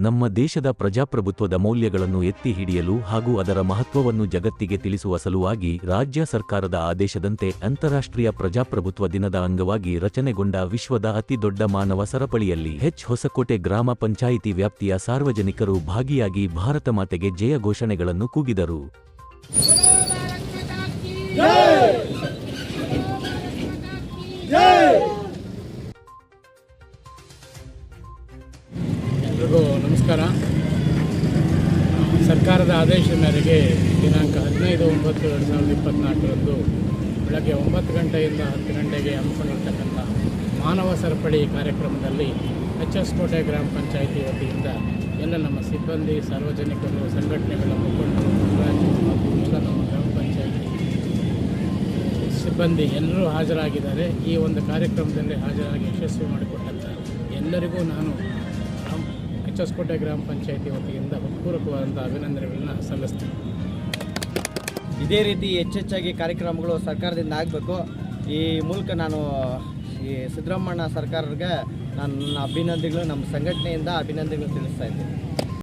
ನಮ್ಮ ದೇಶದ ಪ್ರಜಾಪ್ರಭುತ್ವದ ಮೌಲ್ಯಗಳನ್ನು ಎತ್ತಿ ಹಿಡಿಯಲು ಹಾಗೂ ಅದರ ಮಹತ್ವವನ್ನು ಜಗತ್ತಿಗೆ ತಿಳಿಸುವ ಸಲುವಾಗಿ ರಾಜ್ಯ ಸರ್ಕಾರದ ಆದೇಶದಂತೆ ಅಂತಾರಾಷ್ಟ್ರೀಯ ಪ್ರಜಾಪ್ರಭುತ್ವ ದಿನದ ಅಂಗವಾಗಿ ರಚನೆಗೊಂಡ ವಿಶ್ವದ ಅತಿದೊಡ್ಡ ಮಾನವ ಸರಪಳಿಯಲ್ಲಿ ಹೆಚ್ ಹೊಸಕೋಟೆ ಗ್ರಾಮ ಪಂಚಾಯಿತಿ ವ್ಯಾಪ್ತಿಯ ಸಾರ್ವಜನಿಕರು ಭಾಗಿಯಾಗಿ ಭಾರತ ಮಾತೆಗೆ ಜಯ ಘೋಷಣೆಗಳನ್ನು ಕೂಗಿದರು. ಎಲ್ರಿಗೂ ನಮಸ್ಕಾರ. ಸರ್ಕಾರದ ಆದೇಶದ ಮೇರೆಗೆ ದಿನಾಂಕ ಹದಿನೈದು ಒಂಬತ್ತು ಎರಡು ಸಾವಿರದ ಇಪ್ಪತ್ತ್ನಾಲ್ಕರಂದು ಬೆಳಗ್ಗೆ ಒಂಬತ್ತು ಗಂಟೆಯಿಂದ ಹತ್ತು ಗಂಟೆಗೆ ಹಮ್ಮಿಕೊಂಡಿರ್ತಕ್ಕಂಥ ಮಾನವ ಸರಪಳಿ ಕಾರ್ಯಕ್ರಮದಲ್ಲಿ ಎಚ್ ಎಸ್ ಕೋಟೆ ಗ್ರಾಮ ಪಂಚಾಯಿತಿ ವತಿಯಿಂದ ಎಲ್ಲ ನಮ್ಮ ಸಿಬ್ಬಂದಿ, ಸಾರ್ವಜನಿಕರು, ಸಂಘಟನೆಗಳ ಮುಖಂಡರು ಎಲ್ಲ ನಮ್ಮ ಗ್ರಾಮ ಪಂಚಾಯಿತಿ ಸಿಬ್ಬಂದಿ ಎಲ್ಲರೂ ಹಾಜರಾಗಿದ್ದಾರೆ. ಈ ಒಂದು ಕಾರ್ಯಕ್ರಮದಲ್ಲಿ ಹಾಜರಾಗಿ ಯಶಸ್ವಿ ಮಾಡಿಕೊಟ್ಟಂಥ ಎಲ್ಲರಿಗೂ ನಾನು ಗ್ರಾಮ ಎಚ್ ಎಸ್ ಕೋಟೆ ಗ್ರಾಮ ಪಂಚಾಯಿತಿ ವತಿಯಿಂದ ಹೃತ್ಪೂರ್ವಕವಾದಂಥ ಅಭಿನಂದನೆಗಳನ್ನ ಸಲ್ಲಿಸ್ತೀವಿ ಇದೇ ರೀತಿ ಹೆಚ್ಚೆಚ್ಚಾಗಿ ಕಾರ್ಯಕ್ರಮಗಳು ಸರ್ಕಾರದಿಂದ ಆಗಬೇಕು. ಈ ಮೂಲಕ ನಾನು ಈ ಸಿದ್ದರಾಮಣ್ಣ ಸರ್ಕಾರಕ್ಕೆ ನನ್ನ ಅಭಿನಂದನೆಗಳು, ನಮ್ಮ ಸಂಘಟನೆಯಿಂದ ಅಭಿನಂದನೆಗಳು ತಿಳಿಸ್ತಾ ಇದ್ದೀನಿ.